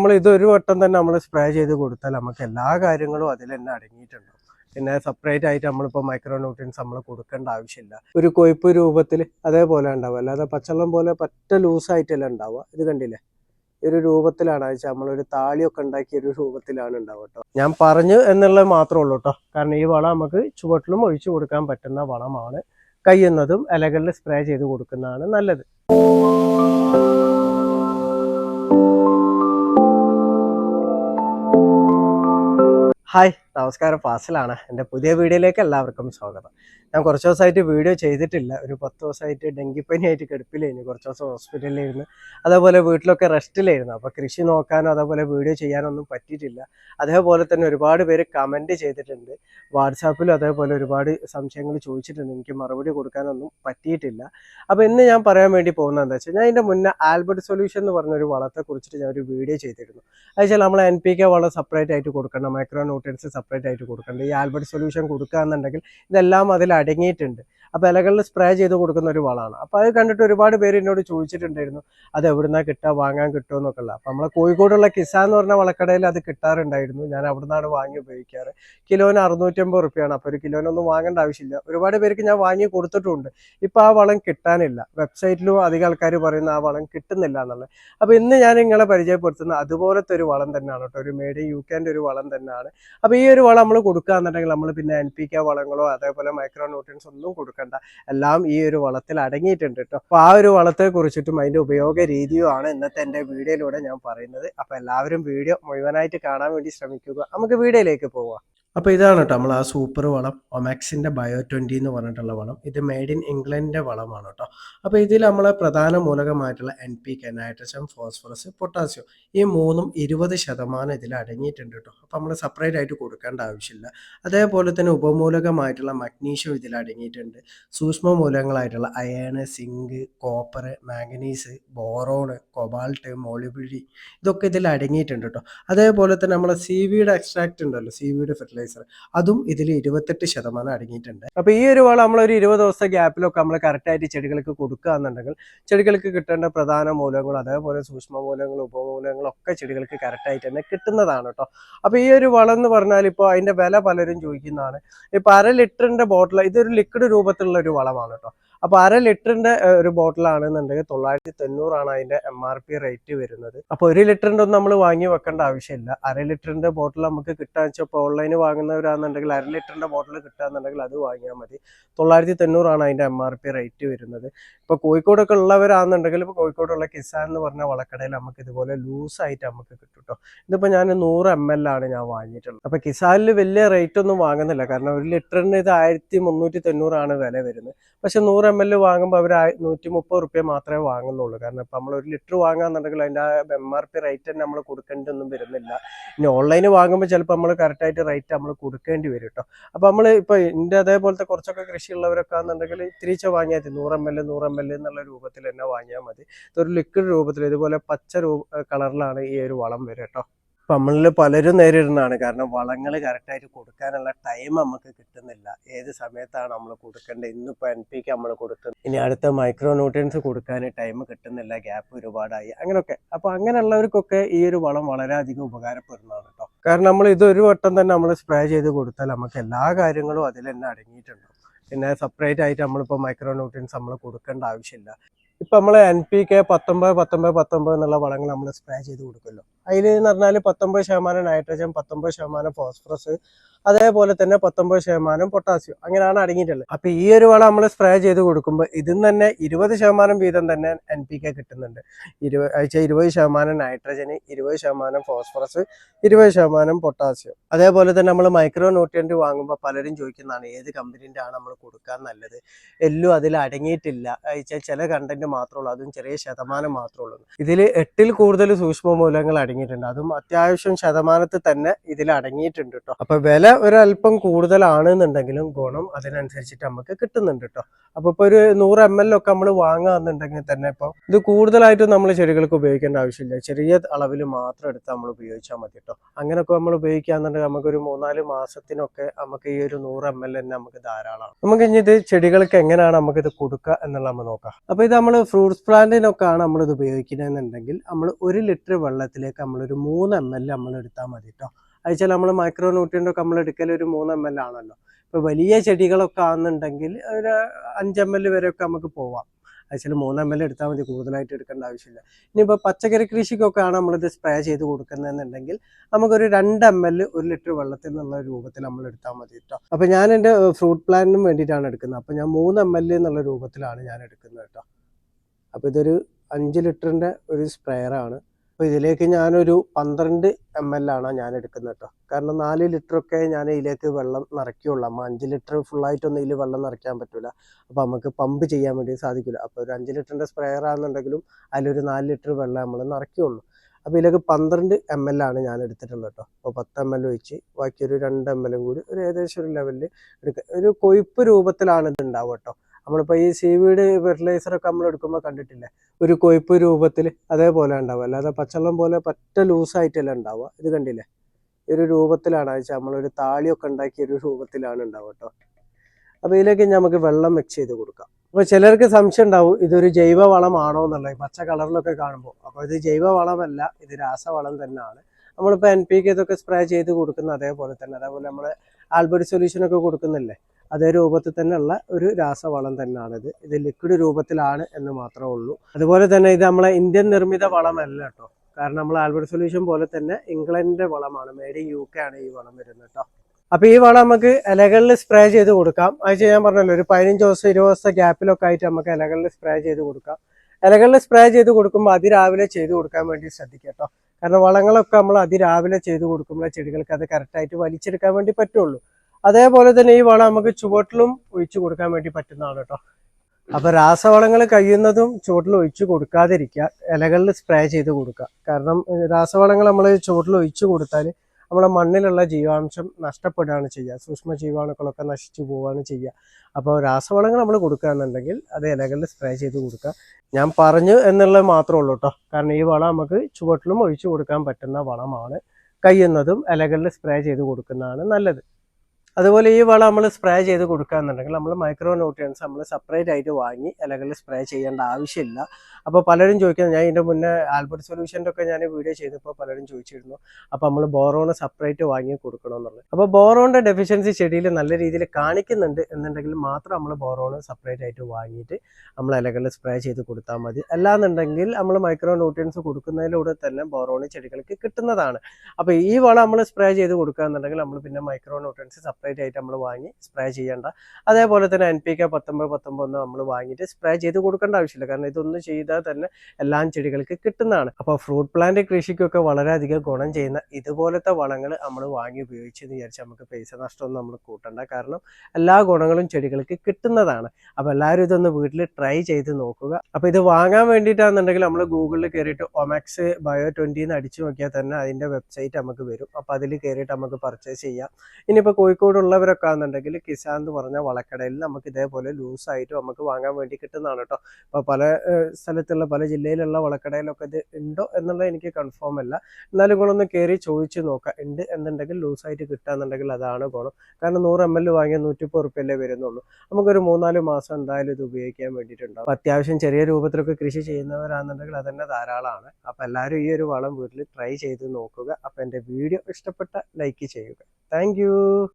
നമ്മൾ ഇതൊരു വട്ടം തന്നെ നമ്മൾ സ്പ്രേ ചെയ്ത് കൊടുത്താൽ നമുക്ക് എല്ലാ കാര്യങ്ങളും അതിൽ തന്നെ അടങ്ങിയിട്ടുണ്ടാവും പിന്നെ സെപ്പറേറ്റ് ആയിട്ട് നമ്മളിപ്പോൾ മൈക്രോ ന്യൂട്രിയൻസ് നമ്മൾ കൊടുക്കേണ്ട ആവശ്യമില്ല. ഒരു കൊയ്പ്പ് രൂപത്തിൽ അതേപോലെ ഉണ്ടാവുക. അല്ലാതെ പച്ചവെള്ളം പോലെ പറ്റ ലൂസായിട്ടല്ല ഉണ്ടാവുക. ഇത് കണ്ടില്ലേ? ഒരു രൂപത്തിലാണ്. വെച്ചാൽ നമ്മളൊരു താളിയൊക്കെ ഉണ്ടാക്കിയ ഒരു രൂപത്തിലാണ് ഉണ്ടാവുക കേട്ടോ. ഞാൻ പറഞ്ഞു എന്നുള്ളത് മാത്രമേ ഉള്ളൂ കേട്ടോ. കാരണം ഈ വളം നമുക്ക് ചുവട്ടിലും ഒഴിച്ചു കൊടുക്കാൻ പറ്റുന്ന വളമാണ്. കയ്യുന്നതും ഇലകളിൽ സ്പ്രേ ചെയ്ത് കൊടുക്കുന്നതാണ് നല്ലത്. 嗨。നമസ്കാരം ഫാസിലാണ്. എന്റെ പുതിയ വീഡിയോയിലേക്ക് എല്ലാവർക്കും സ്വാഗതം. ഞാൻ കുറച്ച് ദിവസമായിട്ട് വീഡിയോ ചെയ്തിട്ടില്ല. ഒരു പത്ത് ദിവസമായിട്ട് ഡെങ്കിപ്പനി ആയിട്ട് കിടപ്പിലായിരുന്നു. കുറച്ച് ദിവസം ഹോസ്പിറ്റലിലായിരുന്നു അതേപോലെ വീട്ടിലൊക്കെ റെസ്റ്റിലായിരുന്നു. അപ്പോൾ കൃഷി നോക്കാനോ അതേപോലെ വീഡിയോ ചെയ്യാനൊന്നും പറ്റിയിട്ടില്ല. അതേപോലെ തന്നെ ഒരുപാട് പേര് കമന്റ് ചെയ്തിട്ടുണ്ട്. വാട്സാപ്പിലും അതേപോലെ ഒരുപാട് സംശയങ്ങൾ ചോദിച്ചിട്ടുണ്ട്. എനിക്ക് മറുപടി കൊടുക്കാനൊന്നും പറ്റിയിട്ടില്ല. അപ്പോൾ ഇന്ന് ഞാൻ പറയാൻ വേണ്ടി പോകുന്നത് എന്താ വെച്ചാൽ ഞാൻ ഇതിന്റെ മുന്നേ ആൽബർട്ട് സൊല്യൂഷൻ എന്ന് പറഞ്ഞൊരു വളത്തെ കുറിച്ചിട്ട് ഞാൻ ഒരു വീഡിയോ ചെയ്തിരുന്നു. അതുവെച്ചാൽ നമ്മൾ എൻ പി കെ വളം സെപ്പറേറ്റ് ആയിട്ട് കൊടുക്കണം. മൈക്രോ ന്യൂട്രിയൻസ് സെപ്പറേറ്റ് ആയിട്ട് കൊടുക്കേണ്ടത് ഈ ആൽബർട്ട് സൊല്യൂഷൻ കൊടുക്കുക എന്നുണ്ടെങ്കിൽ ഇതെല്ലാം അതിൽ അടങ്ങിയിട്ടുണ്ട്. അപ്പോൾ ഇലകളിൽ സ്പ്രേ ചെയ്ത് കൊടുക്കുന്ന ഒരു വളമാണ്. അപ്പോൾ അത് കണ്ടിട്ട് ഒരുപാട് പേര് എന്നോട് ചോദിച്ചിട്ടുണ്ടായിരുന്നു അത് എവിടുന്നാ കിട്ടുക വാങ്ങാൻ കിട്ടുമോ എന്നൊക്കെ ഉള്ള അപ്പോൾ നമ്മളെ കോഴിക്കോടുള്ള കിസ എന്ന് പറഞ്ഞ വളക്കടയിൽ അത് കിട്ടാറുണ്ടായിരുന്നു. ഞാൻ അവിടുന്നാണ് വാങ്ങി ഉപയോഗിക്കാറ്. കിലോന് അറുന്നൂറ്റമ്പത് റുപ്യാണ്. അപ്പോൾ ഒരു കിലോനൊന്നും വാങ്ങേണ്ട ആവശ്യമില്ല. ഒരുപാട് പേർക്ക് ഞാൻ വാങ്ങി കൊടുത്തിട്ടുണ്ട്. ഇപ്പോൾ ആ വളം കിട്ടാനില്ല. വെബ്സൈറ്റിലും അധികം ആൾക്കാർ പറയുന്ന ആ വളം കിട്ടുന്നില്ല എന്നുള്ളത്. അപ്പോൾ ഇന്ന് ഞാൻ നിങ്ങളെ പരിചയപ്പെടുത്തുന്ന അതുപോലത്തെ ഒരു വളം തന്നെയാണ് കേട്ടോ. ഒരു മേഡ് യു കെന്റെ ഒരു വളം തന്നെയാണ്. അപ്പോൾ ഈ ഒരു വളം നമ്മൾ കൊടുക്കുകയെന്നുണ്ടെങ്കിൽ നമ്മൾ പിന്നെ എൻ പി കെ വളങ്ങളോ അതേപോലെ മൈക്രോ ന്യൂട്രിയൻസ് ഒന്നും കൊടുക്കേണ്ട എല്ലാം ഈ ഒരു വളത്തിൽ അടങ്ങിയിട്ടുണ്ട് കേട്ടോ അപ്പോൾ ആ ഒരു വളത്തെ കുറിച്ചിട്ടും അതിന്റെ ഉപയോഗ രീതിയുമാണ് ഇന്നത്തെ എന്റെ വീഡിയോയിലൂടെ ഞാൻ പറയുന്നത്. അപ്പോൾ എല്ലാവരും വീഡിയോ മുഴുവനായിട്ട് കാണാൻ വേണ്ടി ശ്രമിക്കുക. നമുക്ക് വീഡിയോയിലേക്ക് പോവാം. അപ്പോൾ ഇതാണ് കേട്ടോ നമ്മൾ ആ സൂപ്പർ വളം. ഒമാക്സിന്റെ ബയോ ട്വന്റി എന്ന് പറഞ്ഞിട്ടുള്ള വളം. ഇത് മെയ്ഡ് ഇൻ ഇംഗ്ലണ്ടിന്റെ വളമാണ് കേട്ടോ അപ്പോൾ ഇതിൽ നമ്മളെ പ്രധാന മൂലകമായിട്ടുള്ള N P K nitrogen phosphorus potassium ഈ മൂന്നും ഇരുപത് ശതമാനം ഇതിൽ അടങ്ങിയിട്ടുണ്ട് കേട്ടോ അപ്പോൾ നമ്മൾ സെപ്പറേറ്റ് ആയിട്ട് കൊടുക്കേണ്ട ആവശ്യമില്ല. അതേപോലെ തന്നെ ഉപമൂലകമായിട്ടുള്ള മഗ്നീഷ്യം ഇതിൽ അടങ്ങിയിട്ടുണ്ട്. സൂക്ഷ്മ മൂലകങ്ങളായിട്ടുള്ള iron zinc copper manganese boron cobalt molybdenum ഇതൊക്കെ ഇതിൽ അടങ്ങിയിട്ടുണ്ട് കേട്ടോ അതേപോലെ തന്നെ നമ്മളെ സീവീഡ് എക്സ്ട്രാക്ട് ഉണ്ടല്ലോ. സീവീഡ് ഫെർട്ടിലൈസർ അതും ഇതിൽ ഇരുപത്തെട്ട് ശതമാനം അടങ്ങിയിട്ടുണ്ട്. അപ്പോൾ ഈ ഒരു വളം നമ്മളൊരു ഇരുപത് ദിവസത്തെ ഗ്യാപ്പിലൊക്കെ നമ്മൾ കറക്റ്റായിട്ട് ചെടികൾക്ക് കൊടുക്കുക എന്നുണ്ടെങ്കിൽ ചെടികൾക്ക് കിട്ടേണ്ട പ്രധാന മൂലങ്ങൾ അതേപോലെ സൂക്ഷ്മ മൂലങ്ങൾ ഉപമൂലങ്ങളും ഒക്കെ ചെടികൾക്ക് കറക്റ്റായിട്ട് തന്നെ കിട്ടുന്നതാണ് കേട്ടോ. അപ്പോൾ ഈ ഒരു വളം എന്ന് പറഞ്ഞാൽ ഇപ്പോൾ അതിന്റെ വില പലരും ചോദിക്കുന്നതാണ്. ഇപ്പോൾ അര ലിറ്ററിന്റെ ബോട്ടിൽ ഇതൊരു ലിക്വിഡ് രൂപത്തിലുള്ള ഒരു വളമാണ് കേട്ടോ. അപ്പോൾ അര ലിറ്ററിന്റെ ഒരു ബോട്ടിലാണെന്നുണ്ടെങ്കിൽ തൊള്ളായിരത്തി തൊണ്ണൂറാണ് അതിന്റെ എം ആർ പി റേറ്റ് വരുന്നത്. അപ്പോൾ ഒരു ലിറ്ററിന്റെ ഒന്നും നമ്മൾ വാങ്ങി വെക്കേണ്ട ആവശ്യമില്ല. അര ലിറ്ററിന്റെ ബോട്ടിൽ നമുക്ക് കിട്ടാന്ന് വെച്ചാൽ ഇപ്പോൾ ഓൺലൈനിൽ വാങ്ങുന്നവരാണെന്നുണ്ടെങ്കിൽ അര ലിറ്ററിന്റെ ബോട്ടിൽ കിട്ടാന്നുണ്ടെങ്കിൽ അത് വാങ്ങിയാൽ മതി. തൊള്ളായിരത്തി തൊണ്ണൂറാണ് അതിന്റെ എം ആർ പി റേറ്റ് വരുന്നത്. ഇപ്പോൾ കോഴിക്കോടൊക്കെ ഉള്ളവരാണെന്നുണ്ടെങ്കിൽ ഇപ്പോൾ കോഴിക്കോടുള്ള കിസാൻ എന്ന് പറഞ്ഞ വളക്കടയിൽ നമുക്ക് ഇതുപോലെ ലൂസ് ലൂസായിട്ട് നമുക്ക് കിട്ടും കേട്ടോ ഇതിപ്പോൾ ഞാൻ നൂറ് എം എൽ ആണ് ഞാൻ വാങ്ങിയിട്ടുള്ളത്. അപ്പോൾ കിസാനിൽ വലിയ റേറ്റ് ഒന്നും വാങ്ങുന്നില്ല. കാരണം ഒരു ലിറ്ററിന് ഇത് ആയിരത്തി മുന്നൂറ്റി തൊണ്ണൂറാണ് വില വരുന്നത്. പക്ഷെ നൂറ് എം എൽ വാങ്ങുമ്പോൾ അവർ നൂറ്റി മുപ്പത് റുപ്യ മാത്രമേ വാങ്ങുന്നുള്ളൂ. കാരണം ഇപ്പം നമ്മൾ ഒരു ലിറ്റർ വാങ്ങാന്നുണ്ടെങ്കിൽ അതിന്റെ എം ആർ പി റേറ്റ് തന്നെ നമ്മൾ കൊടുക്കേണ്ടതൊന്നും വരുന്നില്ല. ഇനി ഓൺലൈനിൽ വാങ്ങുമ്പോൾ ചിലപ്പോൾ നമ്മൾ കറക്റ്റായിട്ട് റേറ്റ് നമ്മൾ കൊടുക്കേണ്ടി വരും കേട്ടോ അപ്പോൾ നമ്മൾ ഇപ്പോൾ എന്റെ അതേപോലത്തെ കുറച്ചൊക്കെ കൃഷിയുള്ളവരൊക്കെ ആണെന്നുണ്ടെങ്കിൽ ഇത്തിരിച്ച വാങ്ങിയാൽ മതി. നൂറ് എം എൽ നൂറ് എം എൽ എന്നുള്ള രൂപത്തിൽ തന്നെ വാങ്ങിയാൽ മതി. ഇതൊരു ലിക്വിഡ് രൂപത്തിൽ ഇതുപോലെ പച്ച രൂപ കളറിലാണ് ഈ ഒരു വളം വരും കേട്ടോ നമ്മളിൽ പലരും നേരിടുന്നതാണ്. കാരണം വളങ്ങൾ കറക്റ്റായിട്ട് കൊടുക്കാനുള്ള ടൈം നമുക്ക് കിട്ടുന്നില്ല ഏത് സമയത്താണ് നമ്മൾ കൊടുക്കേണ്ടത്? ഇന്നിപ്പോൾ എൻ പി കെ നമ്മൾ കൊടുക്കുന്നത് ഇനി അടുത്ത മൈക്രോ ന്യൂട്രിയൻസ് കൊടുക്കാൻ ടൈം കിട്ടുന്നില്ല ഗ്യാപ്പ് ഒരുപാടായി അങ്ങനെയൊക്കെ അപ്പോൾ അങ്ങനെയുള്ളവർക്കൊക്കെ ഈ ഒരു വളം വളരെയധികം ഉപകാരപ്പെടുന്നതാണ് കേട്ടോ കാരണം നമ്മൾ ഇതൊരു വട്ടം തന്നെ നമ്മൾ സ്പ്രേ ചെയ്ത് കൊടുത്താൽ നമുക്ക് എല്ലാ കാര്യങ്ങളും അതിൽ തന്നെ അടങ്ങിയിട്ടുണ്ട് പിന്നെ സെപ്പറേറ്റ് ആയിട്ട് നമ്മളിപ്പോൾ മൈക്രോ ന്യൂട്രിയൻസ് നമ്മൾ കൊടുക്കേണ്ട ആവശ്യമില്ല. ഇപ്പം നമ്മൾ എൻ പി കെ പത്തൊമ്പത് പത്തൊമ്പത് പത്തൊമ്പത് എന്നുള്ള വളങ്ങൾ നമ്മൾ സ്പ്രേ ചെയ്ത് കൊടുക്കുമല്ലോ. അതിൽ എന്ന് പറഞ്ഞാൽ പത്തൊമ്പത് ശതമാനം നൈട്രജൻ പത്തൊമ്പത് ശതമാനം ഫോസ്ഫറസ് അതേപോലെ തന്നെ പത്തൊമ്പത് ശതമാനം പൊട്ടാസ്യം അങ്ങനെയാണ് അടങ്ങിയിട്ടുള്ളത്. അപ്പൊ ഈ ഒരു വളം നമ്മൾ സ്പ്രേ ചെയ്ത് കൊടുക്കുമ്പോൾ ഇതിൽ തന്നെ ഇരുപത് ശതമാനം വീതം തന്നെ എൻ പി കെ കിട്ടുന്നുണ്ട്. ഇരുപത് ഇരുപത് ശതമാനം നൈട്രജന് ഇരുപത് ശതമാനം ഫോസ്ഫറസ് ഇരുപത് ശതമാനം പൊട്ടാസ്യം അതേപോലെ തന്നെ നമ്മൾ മൈക്രോ ന്യൂട്രിയന്റ് വാങ്ങുമ്പോൾ പലരും ചോദിക്കുന്നതാണ് ഏത് കമ്പനീന്റെ ആണ് നമ്മൾ കൊടുക്കാൻ നല്ലത്? എല്ലാം അതിൽ അടങ്ങിയിട്ടില്ല. ചില കണ്ടന്റ് മാത്രമേ ഉള്ളൂ. അതും ചെറിയ ശതമാനം മാത്രമേ ഉള്ളൂ. ഇതിൽ എട്ടിൽ കൂടുതൽ സൂക്ഷ്മ മൂലകങ്ങൾ അടങ്ങിയിട്ടുണ്ട്. അതും അത്യാവശ്യം ശതമാനത്തിൽ തന്നെ ഇതിൽ അടങ്ങിയിട്ടുണ്ട് കേട്ടോ അപ്പൊ വില ഒരല്പം കൂടുതലാണെന്നുണ്ടെങ്കിലും ഗുണം അതിനനുസരിച്ചിട്ട് നമുക്ക് കിട്ടുന്നുണ്ട് കേട്ടോ അപ്പൊ ഇപ്പൊ ഒരു നൂറ് എം എൽ ഒക്കെ നമ്മൾ വാങ്ങാന്നുണ്ടെങ്കിൽ തന്നെ ഇപ്പൊ ഇത് കൂടുതലായിട്ടും നമ്മൾ ചെടികൾക്ക് ഉപയോഗിക്കേണ്ട ആവശ്യമില്ല. ചെറിയ അളവിൽ മാത്രം എടുത്ത് നമ്മൾ ഉപയോഗിച്ചാൽ മതി കേട്ടോ അങ്ങനെയൊക്കെ നമ്മൾ ഉപയോഗിക്കാന്നുണ്ടെങ്കിൽ നമുക്കൊരു മൂന്നാൽ മാസത്തിനൊക്കെ നമുക്ക് ഈ ഒരു നൂറ് എം എൽ തന്നെ നമുക്ക് ധാരാളമാണ് നമുക്ക് ഇനി ഇത് ചെടികൾക്ക് എങ്ങനെയാണ് നമുക്ക് ഇത് കൊടുക്കുക എന്നുള്ള നമ്മൾ നോക്കാം. അപ്പൊ ഇത് നമ്മൾ ഫ്രൂട്ട്സ് പ്ലാന്റിനൊക്കെ ആണ് നമ്മൾ ഇത് ഉപയോഗിക്കുന്നതെന്നുണ്ടെങ്കിൽ നമ്മൾ ഒരു ലിറ്റർ വെള്ളത്തിലേക്ക് ചെടികൾക്ക് നമ്മളൊരു മൂന്ന് എം എൽ നമ്മൾ എടുത്താൽ മതി കേട്ടോ അയച്ചാൽ നമ്മൾ മൈക്രോ ന്യൂട്രിയന്റൊക്കെ നമ്മൾ എടുക്കൽ ഒരു മൂന്ന് എം എൽ ആണല്ലോ. ഇപ്പോൾ വലിയ ചെടികളൊക്കെ ആണെന്നുണ്ടെങ്കിൽ ഒരു അഞ്ച് എം എൽ വരെയൊക്കെ നമുക്ക് പോവാം. അയച്ചാൽ മൂന്ന് എം എൽ എടുത്താൽ മതി കൂടുതലായിട്ട് എടുക്കേണ്ട ആവശ്യമില്ല. ഇനിയിപ്പോൾ പച്ചക്കറി കൃഷിക്കൊക്കെ ആണ് നമ്മളിത് സ്പ്രേ ചെയ്ത് കൊടുക്കുന്നതെന്നുണ്ടെങ്കിൽ നമുക്കൊരു രണ്ട് എം എൽ ഒരു ലിറ്റർ വെള്ളത്തിൽ നിന്നുള്ള രൂപത്തിൽ നമ്മൾ എടുത്താൽ മതി കേട്ടോ അപ്പോൾ ഞാൻ എന്റെ ഫ്രൂട്ട് പ്ലാന്റിനും വേണ്ടിയിട്ടാണ് എടുക്കുന്നത്. അപ്പോൾ ഞാൻ മൂന്ന് എം എൽ എന്നുള്ള രൂപത്തിലാണ് ഞാൻ എടുക്കുന്നത് കേട്ടോ അപ്പോൾ ഇതൊരു അഞ്ച് ലിറ്ററിന്റെ ഒരു സ്പ്രെയറാണ് അപ്പോൾ ഇതിലേക്ക് ഞാനൊരു പന്ത്രണ്ട് എം എൽ ആണ് ഞാൻ എടുക്കുന്നത് കേട്ടോ കാരണം നാല് ലിറ്ററൊക്കെ ഞാൻ ഇതിലേക്ക് വെള്ളം നിറയ്ക്കുള്ളൂ. അമ്മ അഞ്ച് ലിറ്റർ ഫുള്ളായിട്ടൊന്നും ഇതിൽ വെള്ളം നിറയ്ക്കാൻ പറ്റില്ല അപ്പോൾ നമുക്ക് പമ്പ് ചെയ്യാൻ വേണ്ടി സാധിക്കില്ല അപ്പോൾ ഒരു അഞ്ച് ലിറ്ററിന്റെ സ്പ്രേയർ ആണെന്നുണ്ടെങ്കിലും അതിലൊരു നാല് ലിറ്റർ വെള്ളം നമ്മൾ നിറയ്ക്കുള്ളൂ. അപ്പോൾ ഇതിലേക്ക് പന്ത്രണ്ട് എം എൽ ആണ് ഞാൻ എടുത്തിട്ടുള്ളത് കേട്ടോ അപ്പോൾ പത്ത് എം എൽ ഒഴിച്ച് ബാക്കി ഒരു രണ്ട് എം എല്ലും കൂടി ഒരു ഏകദേശം ഒരു ലെവലിൽ എടുക്കുക ഒരു കൊഴുപ്പ് രൂപത്തിലാണ് ഇത് ഉണ്ടാവുക കേട്ടോ നമ്മളിപ്പോൾ ഈ സീവീഡ് ഫെർട്ടിലൈസറൊക്കെ നമ്മൾ എടുക്കുമ്പോൾ കണ്ടിട്ടില്ലേ? ഒരു കൊയ്പ്പ് രൂപത്തിൽ അതേപോലെ ഉണ്ടാവുക. അല്ലാതെ പച്ചവെള്ളം പോലെ പറ്റ ലൂസായിട്ടല്ല ഉണ്ടാവുക. ഇത് കണ്ടില്ലേ? ഈ ഒരു രൂപത്തിലാണ്. വെച്ചാൽ നമ്മളൊരു താളിയൊക്കെ ഉണ്ടാക്കിയ ഒരു രൂപത്തിലാണ് ഉണ്ടാവുക കേട്ടോ അപ്പോൾ ഇതിലേക്ക് നമുക്ക് വെള്ളം മിക്സ് ചെയ്ത് കൊടുക്കാം. അപ്പോൾ ചിലർക്ക് സംശയം ഉണ്ടാവും ഇതൊരു ജൈവ വളമാണോ എന്നുള്ളത്. പച്ച കളറിലൊക്കെ കാണുമ്പോൾ. അപ്പോൾ ഇത് ജൈവ വളമല്ല ഇത് രാസവളം തന്നെയാണ്. നമ്മളിപ്പോൾ എൻ പി കെ ഇതൊക്കെ സ്പ്രേ ചെയ്ത് കൊടുക്കുന്ന അതേപോലെ തന്നെ. അതേപോലെ നമ്മൾ ആൽബർട്ട് സൊല്യൂഷനൊക്കെ കൊടുക്കുന്നില്ലേ? അതേ രൂപത്തിൽ തന്നെയുള്ള ഒരു രാസവളം തന്നെയാണിത്. ഇത് ലിക്വിഡ് രൂപത്തിലാണ് എന്ന് മാത്രമേ ഉള്ളൂ. അതുപോലെ തന്നെ ഇത് നമ്മളെ ഇന്ത്യൻ നിർമ്മിത വളമല്ല കേട്ടോ. കാരണം നമ്മൾ ആൽബർട്ട് സൊല്യൂഷൻ പോലെ തന്നെ ഇംഗ്ലണ്ടിന്റെ വളമാണ്. ഇൻ യു കെ ആണ് ഈ വളം വരുന്നത് കേട്ടോ. അപ്പൊ ഈ വളം നമുക്ക് ഇലകളിൽ സ്പ്രേ ചെയ്ത് കൊടുക്കാം. അത് ഞാൻ പറഞ്ഞല്ലോ ഒരു പതിനഞ്ച് ദിവസം ഇരുപത് ദിവസത്തെ ഗ്യാപ്പിലൊക്കെ ആയിട്ട് നമുക്ക് ഇലകളിൽ സ്പ്രേ ചെയ്ത് കൊടുക്കാം. ഇലകളിൽ സ്പ്രേ ചെയ്ത് കൊടുക്കുമ്പോൾ അതിരാവിലെ ചെയ്ത് കൊടുക്കാൻ വേണ്ടി ശ്രദ്ധിക്കുക കേട്ടോ. കാരണം വളങ്ങളൊക്കെ നമ്മൾ അതിരാവിലെ ചെയ്ത് കൊടുക്കുമ്പോൾ ചെടികൾക്ക് അത് കറക്റ്റായിട്ട് വലിച്ചെടുക്കാൻ വേണ്ടി പറ്റുള്ളൂ. അതേപോലെ തന്നെ ഈ വളം നമുക്ക് ചുവട്ടിലും ഒഴിച്ചു കൊടുക്കാൻ വേണ്ടി പറ്റുന്നതാണ് കേട്ടോ. അപ്പൊ രാസവളങ്ങൾ കഴിയുന്നതും ചുവട്ടിൽ ഒഴിച്ചു കൊടുക്കാതിരിക്കുക ഇലകളിൽ സ്പ്രേ ചെയ്ത് കൊടുക്കുക. കാരണം രാസവളങ്ങൾ നമ്മൾ ചുവട്ടിൽ ഒഴിച്ചു കൊടുത്താൽ നമ്മുടെ മണ്ണിലുള്ള ജീവാംശം നഷ്ടപ്പെടുകയാണ് ചെയ്യുക. സൂക്ഷ്മ ജീവാണുക്കളൊക്കെ നശിച്ചു പോവുകയാണ് ചെയ്യുക. അപ്പോൾ രാസവളങ്ങൾ നമ്മൾ കൊടുക്കുകയാണെന്നുണ്ടെങ്കിൽ അത് ഇലകളിൽ സ്പ്രേ ചെയ്ത് കൊടുക്കുക. ഞാൻ പറഞ്ഞു എന്നുള്ളത് മാത്രമേ ഉള്ളൂ കേട്ടോ. കാരണം ഈ വളം നമുക്ക് ചുവട്ടിലും ഒഴിച്ചു കൊടുക്കാൻ പറ്റുന്ന വളമാണ്. കഴിയുന്നതും ഇലകളിൽ സ്പ്രേ ചെയ്ത് കൊടുക്കുന്നതാണ് നല്ലത്. അതുപോലെ ഈ വളം നമ്മൾ സ്പ്രേ ചെയ്ത് കൊടുക്കുകയെന്നുണ്ടെങ്കിൽ നമ്മൾ മൈക്രോ ന്യൂട്രിയൻസ് നമ്മൾ സെപ്പറേറ്റ് ആയിട്ട് വാങ്ങി ഇലകളിൽ സ്പ്രേ ചെയ്യേണ്ട ആവശ്യമില്ല. അപ്പോൾ പലരും ചോദിക്കുന്നത് ഞാൻ ഇതിന്റെ മുന്നേ ആൽബർട്ട് സൊല്യൂഷന്റെ ഒക്കെ ഞാൻ വീഡിയോ ചെയ്തപ്പോൾ പലരും ചോദിച്ചിരുന്നു അപ്പോൾ നമ്മൾ ബോറോണ് സെപ്പറേറ്റ് വാങ്ങി കൊടുക്കണമെന്നുള്ളത് അപ്പോൾ ബോറോണിന്റെ ഡെഫിഷ്യൻസി ചെടിയിൽ നല്ല രീതിയിൽ കാണിക്കുന്നുണ്ട് എന്നുണ്ടെങ്കിൽ മാത്രം നമ്മൾ ബോറോണ് സെപ്പറേറ്റ് ആയിട്ട് വാങ്ങിയിട്ട് നമ്മൾ ഇലകളിൽ സ്പ്രേ ചെയ്ത് കൊടുത്താൽ മതി. അല്ലാന്നുണ്ടെങ്കിൽ നമ്മൾ മൈക്രോ ന്യൂട്രിയൻസ് കൊടുക്കുന്നതിലൂടെ തന്നെ ബോറോണ് ചെടികൾക്ക് കിട്ടുന്നതാണ്. അപ്പോൾ ഈ വളം നമ്മൾ സ്പ്രേ ചെയ്ത് കൊടുക്കുകയെന്നുണ്ടെങ്കിൽ നമ്മൾ പിന്നെ മൈക്രോ ന്യൂട്രിയൻസ് സെപ്പറേറ്റ് ആയിട്ട് നമ്മൾ വാങ്ങി സ്പ്രേ ചെയ്യേണ്ട. അതേപോലെ തന്നെ എൻ പി കെ പത്തൊമ്പത് പത്തൊമ്പത് നമ്മൾ വാങ്ങിയിട്ട് സ്പ്രേ ചെയ്ത് കൊടുക്കേണ്ട ആവശ്യമില്ല. കാരണം ഇതൊന്നും ചെയ്താൽ തന്നെ എല്ലാം ചെടികൾക്ക് കിട്ടുന്നതാണ്. അപ്പോൾ ഫ്രൂട്ട് പ്ലാന്റ് കൃഷിക്കൊക്കെ വളരെയധികം ഗുണം ചെയ്യുന്ന ഇതുപോലത്തെ വളങ്ങൾ നമ്മൾ വാങ്ങി ഉപയോഗിച്ചെന്ന് വിചാരിച്ച് നമുക്ക് പൈസ നഷ്ടമൊന്നും നമ്മൾ കൂട്ടണ്ട. കാരണം എല്ലാ ഗുണങ്ങളും ചെടികൾക്ക് കിട്ടുന്നതാണ്. അപ്പോൾ എല്ലാവരും ഇതൊന്ന് വീട്ടിൽ ട്രൈ ചെയ്ത് നോക്കുക. അപ്പോൾ ഇത് വാങ്ങാൻ വേണ്ടിയിട്ടാണെന്നുണ്ടെങ്കിൽ നമ്മൾ ഗൂഗിളിൽ കയറിയിട്ട് ഒമാക്സ് ബയോ ട്വന്റി എന്ന് അടിച്ചു നോക്കിയാൽ തന്നെ അതിന്റെ വെബ്സൈറ്റ് നമുക്ക് വരും. അപ്പോൾ അതിൽ കയറിയിട്ട് നമുക്ക് പർച്ചേസ് ചെയ്യാം. ഇനിയിപ്പോൾ കോഴിക്കോടുള്ളവരൊക്കെ ആണെന്നുണ്ടെങ്കിൽ കിസാൻ എന്ന് പറഞ്ഞ വളക്കടയിൽ നമുക്ക് ഇതേപോലെ ലൂസായിട്ട് നമുക്ക് വാങ്ങാൻ വേണ്ടി കിട്ടുന്നതാണ് കേട്ടോ അപ്പോൾ പല സ്ഥലത്തുള്ള പല ജില്ലയിലുള്ള വളക്കടയിലൊക്കെ ഇത് ഉണ്ടോ എന്നുള്ളത് എനിക്ക് കൺഫേം അല്ല. എന്നാലും നിങ്ങളൊന്ന് കയറി ചോദിച്ച് നോക്കാം. ഉണ്ട് എന്നുണ്ടെങ്കിൽ ലൂസായിട്ട് കിട്ടുകയെന്നുണ്ടെങ്കിൽ അതാണ് ഗുണം. കാരണം നൂറ് എം എൽ വാങ്ങിയാൽ നൂറ്റിപ്പത് റുപ്യല്ലേ വരുന്നുള്ളൂ. നമുക്കൊരു മൂന്നാൽ മാസം എന്തായാലും ഇത് ഉപയോഗിക്കാൻ വേണ്ടിയിട്ടുണ്ടാവും. അത്യാവശ്യം ചെറിയ രൂപത്തിലൊക്കെ കൃഷി ചെയ്യുന്നവരാണെന്നുണ്ടെങ്കിൽ അതന്നെ ധാരാളമാണ്. അപ്പോൾ എല്ലാവരും ഈ ഒരു വളം വീട്ടിൽ ട്രൈ ചെയ്ത് നോക്കുക. അപ്പോൾ എന്റെ വീഡിയോ ഇഷ്ടപ്പെട്ട ലൈക്ക് ചെയ്യുക. താങ്ക്